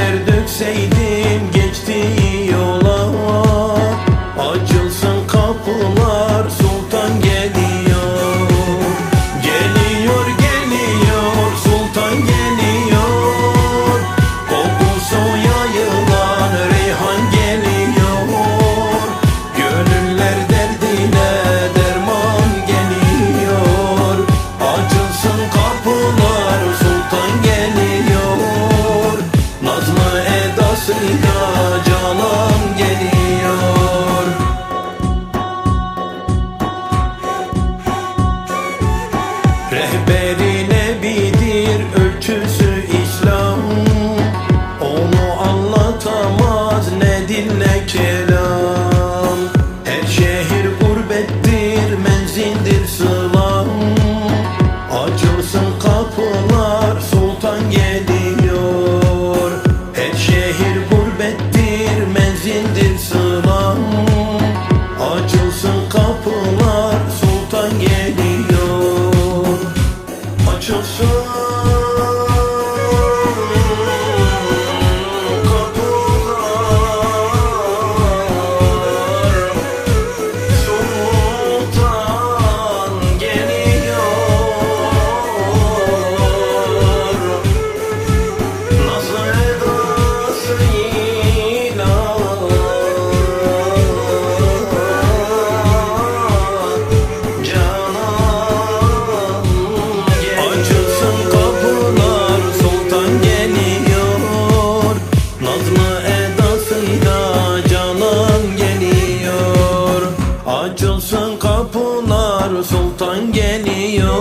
Neler dökseydim geçtiğim Rehberi nebidir ölçüsü İslam. Onu anlatamaz ne dille Her şehir gurbettir menzildir sılam. Açılsın kapılar sultan geliyor. Her şehir Sultan